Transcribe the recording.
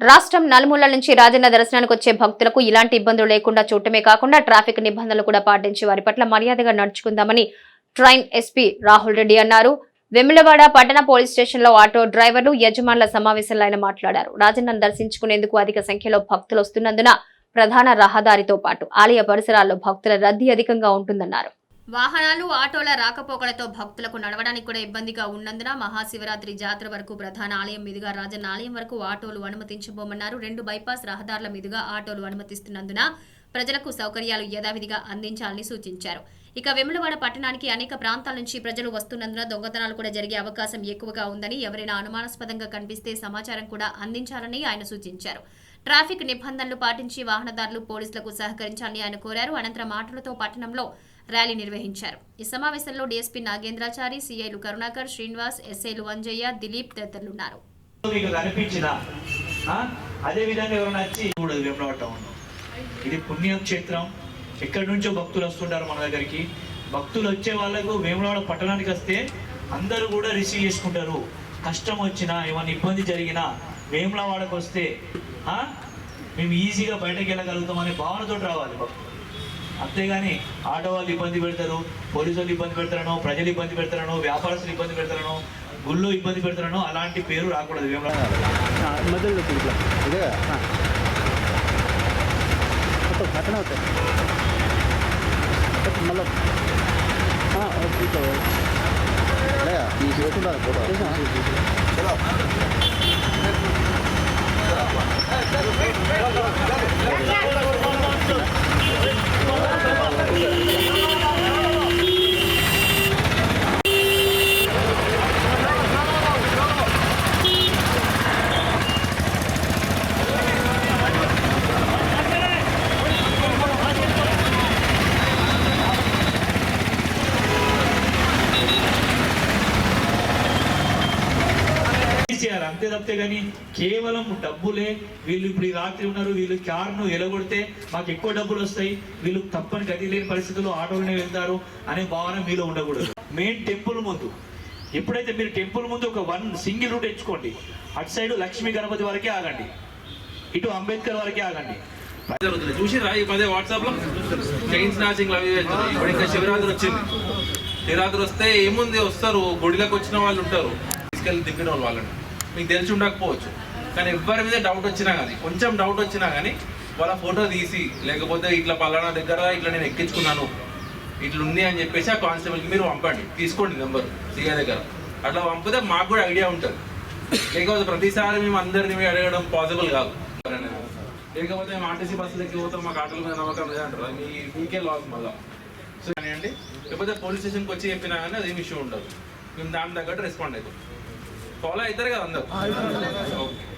రాష్ట్రం నలుమూలల నుంచి రాజన్న దర్శనానికి వచ్చే భక్తులకు ఇలాంటి ఇబ్బందులు లేకుండా చూడటమే కాకుండా ట్రాఫిక్ నిబంధనలు కూడా పాటించి వారి పట్ల మర్యాదగా నడుచుకుందామని ట్రైన్ ఎస్పీ రాహుల్ రెడ్డి అన్నారు. వెములవాడ పట్టణ పోలీస్ స్టేషన్లో ఆటో డ్రైవర్లు యజమానుల సమావేశంలో ఆయన మాట్లాడారు. రాజన్నను దర్శించుకునేందుకు అధిక సంఖ్యలో భక్తులు వస్తున్నందున ప్రధాన రహదారితో పాటు ఆలయ పరిసరాల్లో భక్తుల రద్దీ అధికంగా ఉంటుందన్నారు. వాహనాలు ఆటోల రాకపోకలతో భక్తులకు నడవడానికి కూడా ఇబ్బందిగా ఉన్నందున మహాశివరాత్రి జాతర వరకు ప్రధాన ఆలయం మీదుగా రాజన్న ఆలయం వరకు ఆటోలు అనుమతించబోమన్నారు. రెండు బైపాస్ రహదారుల మీదుగా ఆటోలు అనుమతిస్తున్నందున ప్రజలకు సౌకర్యాలు యథావిధిగా అందించాలని సూచించారు. ఇక వెములవాడ పట్టణానికి అనేక ప్రాంతాల నుంచి ప్రజలు వస్తున్నందున దొంగతనాలు కూడా జరిగే అవకాశం ఎక్కువగా ఉందని ఎవరైనా అనుమానాస్పదంగా కనిపిస్తే సమాచారం కూడా అందించాలని ఆయన సూచించారు. ట్రాఫిక్ నిబంధనలు పాటించి వాహనదారులు పోలీసులకు సహకరించాలని ఆయన కోరారు. అనంతరం మాటలతో పట్టణంలో ర్యాలీ నిర్వహించారు. ఈ సమావేశంలో డీఎస్పీ నాగేంద్రాచారి సీఐలు కరుణాకర్ శ్రీనివాస్ ఎస్ఐలు వంజయ్య దిలీప్ తదితరులున్నారు. మీకు కనిపించిన అదే విధంగా ఎవరైనా వచ్చి కూడా వేమలవాడ ఇది పుణ్యక్షేత్రం ఎక్కడి నుంచో భక్తులు వస్తుంటారు మన దగ్గరికి. భక్తులు వచ్చే వాళ్ళకు వేములవాడ పట్టణానికి వస్తే అందరూ కూడా రిసీవ్ చేసుకుంటారు. కష్టం వచ్చినా ఏమైనా ఇబ్బంది జరిగినా వేములవాడకు వస్తే మేము ఈజీగా బయటకు వెళ్ళగలుగుతాం అనే భావనతో రావాలి. భక్తులు అంతేగాని ఆటో వాళ్ళు ఇబ్బంది పెడతారు పోలీసులు ఇబ్బంది పెడతారనో ప్రజలు ఇబ్బంది పెడతారనో వ్యాపారస్తులు ఇబ్బంది పెడతారనో గుళ్ళు ఇబ్బంది పెడతారనో అలాంటి పేరు రాకూడదు. మళ్ళీ. అంతే తప్పితే కానీ కేవలం డబ్బులే వీళ్ళు ఇప్పుడు ఈ రాత్రి ఉన్నారు వీళ్ళు కార్ను ఎలగొడితే మాకు ఎక్కువ డబ్బులు వస్తాయి వీళ్ళు తప్పని గది లేని పరిస్థితుల్లో ఆటోలోనే వెళ్తారు అనే భావన మీలో ఉండకూడదు. మెయిన్ టెంపుల్ ముందు. ఎప్పుడైతే మీరు టెంపుల్ ముందు ఒక వన్ సింగిల్ రూట్ ఎంచుకోండి అటు సైడ్ లక్ష్మీ గణపతి వరకే ఆగండి ఇటు అంబేద్కర్ వరకే ఆగండి. జరుగుతుంది. చూసిరా ఈ మధ్య వాట్సాప్లో చైన్ స్నాచింగ్ అవి ఇప్పుడు ఇంకా శివరాత్రి వచ్చింది. శివరాత్రి వస్తే ఏముంది? వస్తారు. గుడిలోకి వచ్చిన వాళ్ళు ఉంటారు. తీసుకెళ్ళి దింపిన వాళ్ళు వాళ్ళని. మీకు తెలిసి ఉండకపోవచ్చు. కానీ ఎవరి మీద డౌట్ వచ్చినా కానీ కొంచెం డౌట్ వచ్చినా కానీ వాళ్ళ ఫోటో తీసి లేకపోతే ఇట్లా పలానా దగ్గర ఇట్లా నేను ఎక్కించుకున్నాను ఇట్లా ఉంది అని చెప్పేసి ఆ కానిస్టేబుల్కి మీరు పంపండి. తీసుకోండి నెంబర్ సీఏ దగ్గర. అట్లా పంపితే మాకు కూడా ఐడియా ఉంటుంది. లేకపోతే ప్రతిసారి మేము అందరిని అడగడం పాసిబుల్ కాదు. లేకపోతే మేము ఆర్టీసీ బస్సులకి పోతాం మాకు ఆటల మీద నమ్మకం లేదంటారు మీ మీకే లాస్ మళ్ళా. సో అండి లేకపోతే పోలీస్ స్టేషన్కి వచ్చి చెప్పినా కానీ అది ఇష్యూ ఉండదు. మేము దాని తగ్గట్టు రెస్పాండ్ అవుతాం. ఫాలో అవుతారు కదా అందరు. ఓకే.